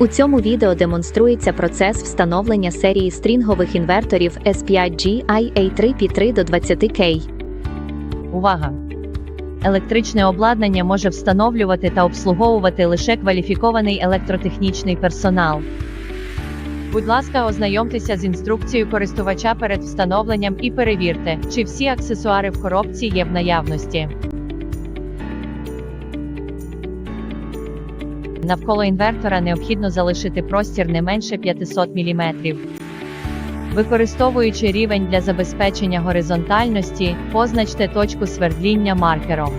У цьому відео демонструється процес встановлення серії стрінгових інверторів S5G IA3P3 до 20K. Увага! Електричне обладнання може встановлювати та обслуговувати лише кваліфікований електротехнічний персонал. Будь ласка, ознайомтеся з інструкцією користувача перед встановленням і перевірте, чи всі аксесуари в коробці є в наявності. Навколо інвертора необхідно залишити простір не менше 500 мм. Використовуючи рівень для забезпечення горизонтальності, позначте точку свердління маркером.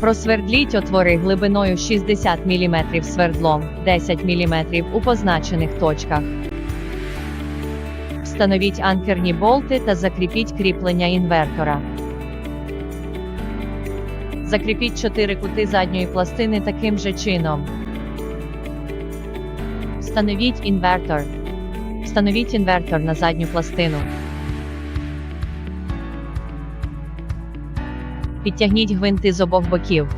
Просвердліть отвори глибиною 60 мм свердлом, 10 мм у позначених точках. Встановіть анкерні болти та закріпіть кріплення інвертора. Закріпіть чотири кути задньої пластини таким же чином. Встановіть інвертор. Встановіть інвертор на задню пластину. Підтягніть гвинти з обох боків.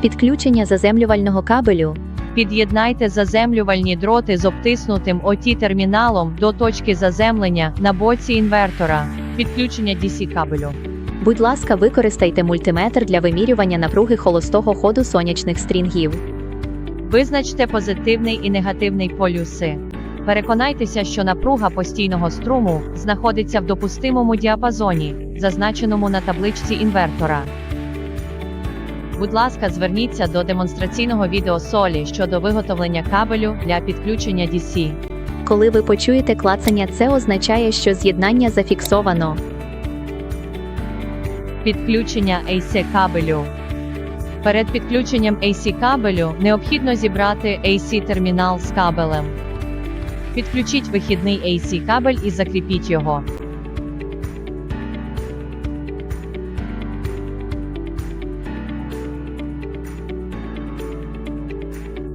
Підключення заземлювального кабелю. Під'єднайте заземлювальні дроти з обтиснутим OT терміналом до точки заземлення на боці інвертора. Підключення DC кабелю. Будь ласка, використайте мультиметр для вимірювання напруги холостого ходу сонячних стрінгів. Визначте позитивний і негативний полюси. Переконайтеся, що напруга постійного струму знаходиться в допустимому діапазоні, зазначеному на табличці інвертора. Будь ласка, зверніться до демонстраційного відео солі щодо виготовлення кабелю для підключення DC. Коли ви почуєте клацання, це означає, що з'єднання зафіксовано. Підключення AC кабелю. Перед підключенням AC кабелю необхідно зібрати AC термінал з кабелем. Підключіть вихідний AC кабель і закріпіть його.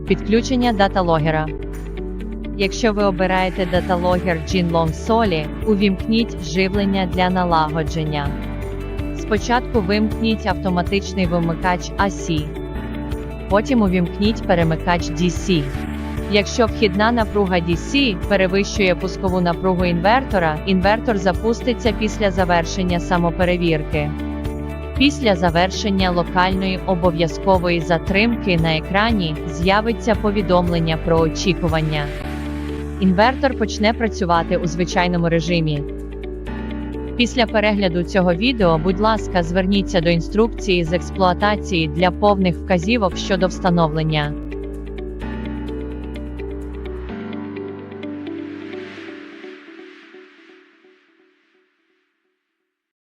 Підключення даталогера. Якщо ви обираєте даталогер Jinlong Soli, увімкніть живлення для налагодження. Спочатку вимкніть автоматичний вимикач AC. Потім увімкніть перемикач DC. Якщо вхідна напруга DC перевищує пускову напругу інвертора, інвертор запуститься після завершення самоперевірки. Після завершення локальної обов'язкової затримки на екрані з'явиться повідомлення про очікування. Інвертор почне працювати у звичайному режимі. Після перегляду цього відео, будь ласка, зверніться до інструкції з експлуатації для повних вказівок щодо встановлення.